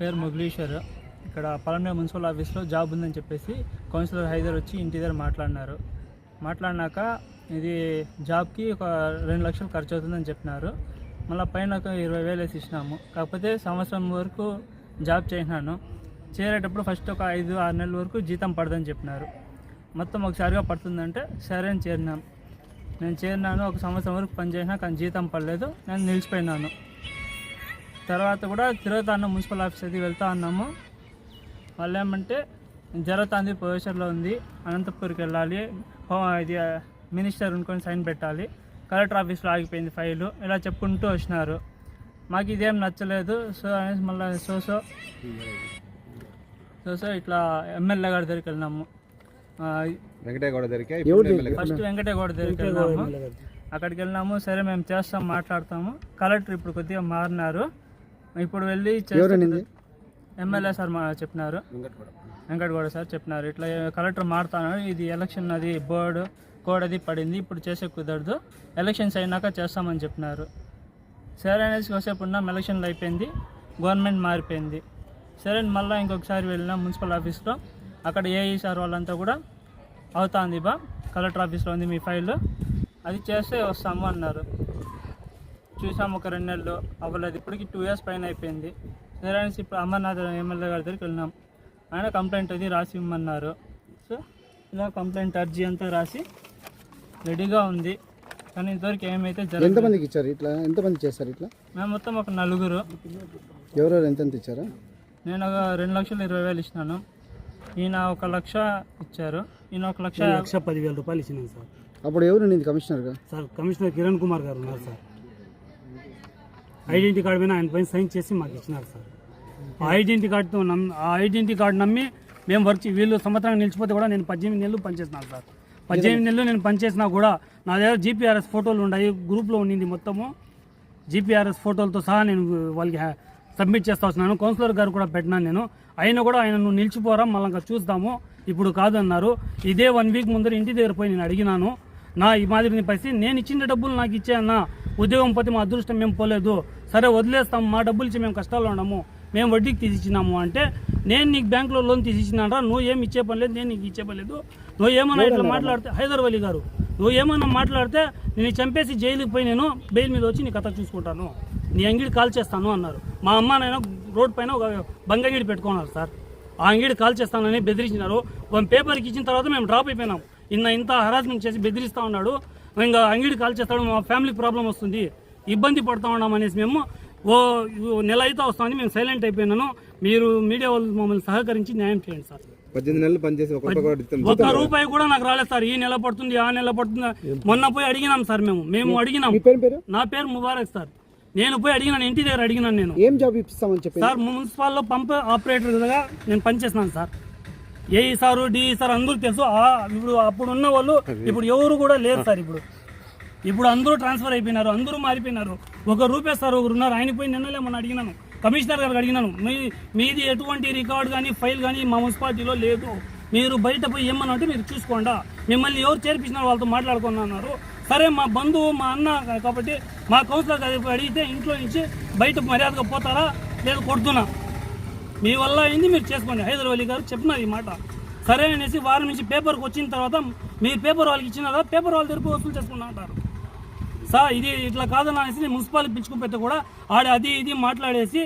పేరు ముగ్లీశ్వర్ ఇక్కడ పలమనే మున్సిపల్ ఆఫీస్లో జాబ్ ఉందని చెప్పేసి కౌన్సిలర్ హైదర్ వచ్చి ఇంటి దగ్గర మాట్లాడినారు. మాట్లాడినాక ఇది జాబ్కి ఒక రెండు లక్షలు ఖర్చు అవుతుందని చెప్పినారు. మళ్ళీ పైన ఒక ఇరవై వేలు వేసి ఇచ్చినాము. కాకపోతే సంవత్సరం వరకు జాబ్ చేసినాను. చేరేటప్పుడు ఫస్ట్ ఒక ఐదు ఆరు నెలల వరకు జీతం పడదని చెప్పినారు. మొత్తం ఒకసారిగా పడుతుందంటే సరే అని చేరినాం. నేను చేరినాను ఒక సంవత్సరం వరకు పనిచేసినా కానీ జీతం పడలేదు. నేను నిలిచిపోయినాను. తర్వాత కూడా తిరుగుతా మున్సిపల్ ఆఫీస్ అది వెళ్తా అన్నాము వాళ్ళు ఏమంటే జరుగుతుంది ప్రొఫెసర్లో ఉంది అనంతపూర్కి వెళ్ళాలి హో- ఇది మినిస్టర్ అనుకొని సైన్ పెట్టాలి కలెక్టర్ ఆఫీస్లో ఆగిపోయింది ఫైలు ఇలా చెప్పుకుంటూ వచ్చినారు. మాకు ఇదేం నచ్చలేదు సో అనేసి మళ్ళీ సో సో సో సో ఇట్లా ఎమ్మెల్యే గారి దగ్గరికి వెళ్ళినాము. వెంకటేగౌడ దగ్గరికి ఫస్ట్ వెంకటగౌడ దగ్గరికి వెళ్ళాము అక్కడికి వెళ్ళినాము సరే మేము చేస్తాం మాట్లాడతాము. కలెక్టర్ ఇప్పుడు కొద్దిగా మారినారు. ఇప్పుడు వెళ్ళి ఎమ్మెల్యే సార్ చెప్పినారు. వెంకటగౌడ సార్ చెప్పినారు. ఇట్లా కలెక్టర్ మారుతాను. ఇది ఎలక్షన్ అది బోర్డు కోడ్ అది పడింది. ఇప్పుడు చేసే కుదరదు. ఎలక్షన్స్ అయినాక చేస్తామని చెప్పినారు. సరే అనేసి కాసేపు ఉన్నాం. ఎలక్షన్లు అయిపోయింది. గవర్నమెంట్ మారిపోయింది. సరే మళ్ళీ ఇంకొకసారి వెళ్ళినాం మున్సిపల్ ఆఫీస్లో. అక్కడ ఏఈ సార్ వాళ్ళంతా కూడా అవుతుంది బా. కలెక్టర్ ఆఫీస్లో ఉంది మీ ఫైల్. అది చేస్తే వస్తాము అన్నారు. చూసాము ఒక రెండు నెలలు. అవ్వలేదు ఇప్పటికి టూ ఇయర్స్ పైన అయిపోయింది. సరే అనేసి ఇప్పుడు అమర్నాథ్ ఎమ్మెల్యే గారి దగ్గరికి వెళ్ళినాం. ఆయన కంప్లైంట్ అది రాసి ఇమ్మన్నారు. సో ఇలా కంప్లైంట్ అర్జీ అంతా రాసి రెడీగా ఉంది. కానీ ఇంతవరకు ఏమైతే జరగలేదు. ఎంతమందికి ఇచ్చారు ఇట్లా? ఎంతమంది చేస్తారు ఇట్లా? మేము మొత్తం ఒక నలుగురు. ఎవరెవరు ఎంతెంత ఇచ్చారా? నేను ఒక రెండు లక్షల ఇరవై వేలు ఇచ్చినాను. ఈయన ఒక లక్ష ఇచ్చారు. ఈయన ఒక లక్ష లక్ష పదివేల రూపాయలు ఇచ్చినాను సార్. అప్పుడు ఎవరు నింది? కమిషనర్గా? సార్ కమిషనర్ కిరణ్ కుమార్ గారు ఉన్నారు సార్. ఐడెంటిటీ కార్డు పైన ఆయన పైన సైన్ చేసి మాకు ఇచ్చినారు సార్. ఆ ఐడెంటిటీ కార్డుతో నమ్ ఆ ఐడెంటిటీ కార్డు నమ్మి మేము వర్క్ వీళ్ళు సంవత్సరం నిలిచిపోతే కూడా నేను పద్దెనిమిది నెలలు పనిచేస్తున్నాను సార్. పద్దెనిమిది నెలలు నేను పనిచేసినా కూడా నా దగ్గర జీపీఆర్ఎస్ ఫోటోలు ఉన్నాయి గ్రూప్లో ఉండింది మొత్తము. జీపీఆర్ఎస్ ఫోటోలతో సహా నేను వాళ్ళకి హ్యా- సబ్మిట్ చేస్తా వస్తున్నాను. కౌన్సిలర్ గారు కూడా పెట్టినాను నేను. అయినా కూడా ఆయన నువ్వు నిలిచిపోరా మళ్ళీ ఇంకా చూస్తాము. ఇప్పుడు కాదన్నారు. ఇదే వన్ వీక్ ముందర ఇంటి దగ్గర పోయి నేను అడిగినాను. నా ఈ మాదిరిని పరిస్థితి నేను ఇచ్చిన డబ్బులు నాకు ఇచ్చాయన్నా ఉద్యోగం పోతే మా అదృష్టం మేము పోలేదు. సరే వదిలేస్తాం మా డబ్బులు ఇచ్చి మేము కష్టాల్లో ఉన్నాము. మేము వడ్డీకి తీసిచ్చినాము అంటే నేను నీకు బ్యాంకులో లోన్ తీసిచ్చినారా నువ్వు ఏమి ఇచ్చే పని లేదు నేను నీకు ఇచ్చే పని లేదు. నువ్వు ఏమన్నా ఇట్లా మాట్లాడితే హైదర్ అలీ గారు నువ్వు ఏమన్నా మాట్లాడితే నేను చంపేసి జైలుకి పోయి నేను బెయిల్ మీద వచ్చి నీ కథ చూసుకుంటాను. నీ అంగిడి కాల్ చేస్తాను అన్నారు. మా అమ్మ నాయన రోడ్ పైన ఒక బంగగిడి పెట్టుకున్నారు సార్. ఆ అంగిడి కాల్ చేస్తానని బెదిరించినారు. పేపర్కి ఇచ్చిన తర్వాత మేము డ్రాప్ అయిపోయినాం. ఇన్న ఇంత హరాస్మెంట్ చేసి బెదిరిస్తా ఉన్నాడు. ఇంకా అంగిడి కాల్ చేస్తాడు మా ఫ్యామిలీ ప్రాబ్లం వస్తుంది ఇబ్బంది పడతా ఉన్నాం అనేసి మేము ఓ నెల అయితే వస్తుంది మేము సైలెంట్ అయిపోయినాను. మీరు మీడియా వాళ్ళు మమ్మల్ని సహకరించి న్యాయం చేయండి సార్. పద్దెనిమిది నెలలు పనిచేసి. ఒక్క రూపాయి కూడా నాకు రాలేదు సార్. ఈ నెల పడుతుంది ఆ నెల పడుతుంది. మొన్న పోయి అడిగినాం సార్ మేము. మేము అడిగినాం. నా పేరు ముబారక్ సార్. నేను పోయి అడిగినాను ఇంటి దగ్గర అడిగినాను నేను. ఏం జాబ్ ఇప్పిస్తామని చెప్పి సార్ మున్సిపాల్లో పంప్ ఆపరేటర్గా నేను పనిచేస్తున్నాను sir. AE sir D sir అందరూ తెలుసు. ఆ ఇప్పుడు అప్పుడు ఉన్న వాళ్ళు ఇప్పుడు ఎవరు కూడా లేరు సార్ ఇప్పుడు. ఇప్పుడు అందరూ ట్రాన్స్ఫర్ అయిపోయినారు అందరూ మారిపోయినారు. ఒక రూపే సార్ ఒకరు ఉన్నారు. ఆయన పోయి నిన్నలే మొన్న అడిగినాను. కమిషనర్ గారికి అడిగినాను. మీ మీది ఎటువంటి రికార్డ్ కానీ ఫైల్ కానీ మా మున్సిపాలిటీలో లేదు. మీరు బయట పోయి ఏమన్నా అంటే మీరు చూసుకోండా. మిమ్మల్ని ఎవరు చేర్పించినారు వాళ్ళతో మాట్లాడుకున్నారు సరే మా బంధువు మా అన్న కాబట్టి మా కౌన్సిలర్ గారికి అడిగితే ఇంట్లో నుంచి బయట మర్యాదగా పోతారా? లేదు కొడుతున్నా. మీ వల్ల అయింది మీరు చేసుకోండి. హైదరాబాద్ అలీ గారు చెప్పినారు ఈ మాట. సరే అనేసి వారం నుంచి పేపర్కి వచ్చిన తర్వాత మీరు పేపర్ వాళ్ళకి ఇచ్చినారా పేపర్ వాళ్ళ దగ్గర వసూలు చేసుకున్నా అంటారు. సార్ ఇది ఇట్లా కాదని అనేసి నేను మున్సిపాలిటీ పిలుచుకుపోతే కూడా ఆడ అది ఇది మాట్లాడేసి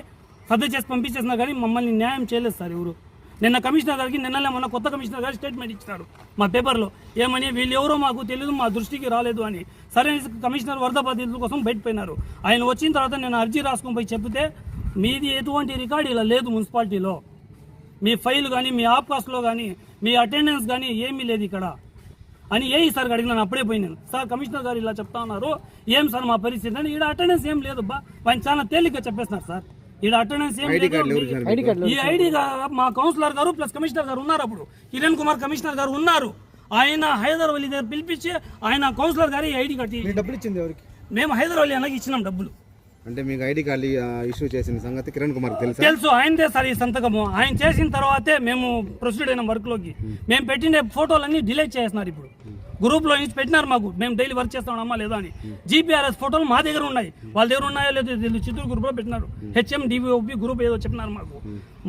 సర్ది చేసి పంపించేసినా కానీ మమ్మల్ని న్యాయం చేయలేదు సార్ ఎవరు. నిన్న కమిషనర్ గారికి నిన్ననే మొన్న కొత్త కమిషనర్ గారు స్టేట్మెంట్ ఇచ్చినారు మా పేపర్లో. ఏమని వీళ్ళు ఎవరో మాకు తెలియదు మా దృష్టికి రాలేదు అని. సరే అనేసి కమిషనర్ వరద బాధితుల కోసం బయటపోయినారు ఆయన వచ్చిన తర్వాత నేను అర్జీ రాసుకొని పోయి చెప్తే మీది ఎటువంటి రికార్డు ఇలా లేదు మున్సిపాలిటీలో. మీ ఫైల్ కానీ మీ ఆప్కాస్ట్లో కానీ మీ అటెండెన్స్ కానీ ఏమీ లేదు ఇక్కడ. అని ఏ సార్ అడిగినాను అప్పుడే పోయినాను సార్ కమిషనర్ గారు ఇలా చెప్తా ఉన్నారు. ఏం సార్ మా పరిస్థితి? అని ఈడ అటెండెన్స్ ఏం లేదు బా ఆయన చాలా తేలిగ్గా చెప్పేస్తున్నారు సార్. ఈడ అటెండెన్స్ ఏం లేదు. ఈ ఐడి గా- మా కౌన్సిలర్ గారు ప్లస్ కమిషనర్ గారు ఉన్నారు అప్పుడు. కిరణ్ కుమార్ కమిషనర్ గారు ఉన్నారు. ఆయన హైదర్ అలీ దగ్గర పిలిపించి ఆయన కౌన్సిలర్ గారు ఈ ఐడి కట్టి డబ్బులు ఇచ్చింది ఎవరికి? మేము హైదర్ అలీ అన్నకి ఇచ్చినాం డబ్బులు. అంటే మీకు ఐడి కార్డు ఇష్యూ చేసిన సంగతి కిరణ్ కుమార్ తెలుసా? తెలుసు. ఆయనదే సార్ ఈ సంతకము. ఆయన చేసిన తర్వాతే మేము ప్రొసీడ్ అయిన వర్క్లోకి. మేము పెట్టిన ఫోటోలన్నీ డిలీట్ చేస్తున్నారు ఇప్పుడు. గ్రూప్లో నుంచి పెట్టినారు మాకు. మేము డైలీ వర్క్ చేస్తామమ్మా లేదా అని. జీపీఆర్ఎస్ ఫోటోలు మా దగ్గర ఉన్నాయి. వాళ్ళ దగ్గర ఉన్నాయో లేదో తెలియదు చిత్తూరు గ్రూప్లో పెట్టినారు. హెచ్ఎం డివిఓపి గ్రూప్ ఏదో చెప్పినారు మాకు.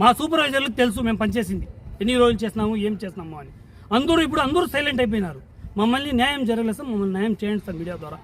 మా సూపర్వైజర్లకు తెలుసు మేము పనిచేసింది. ఎన్ని రోజులు చేస్తున్నాము ఏం చేస్తున్నాము అని. అందరూ ఇప్పుడు అందరూ సైలెంట్ అయిపోయినారు. మమ్మల్ని న్యాయం జరగలేదు సార్. మమ్మల్ని న్యాయం చేయండి సార్ మీడియా ద్వారా.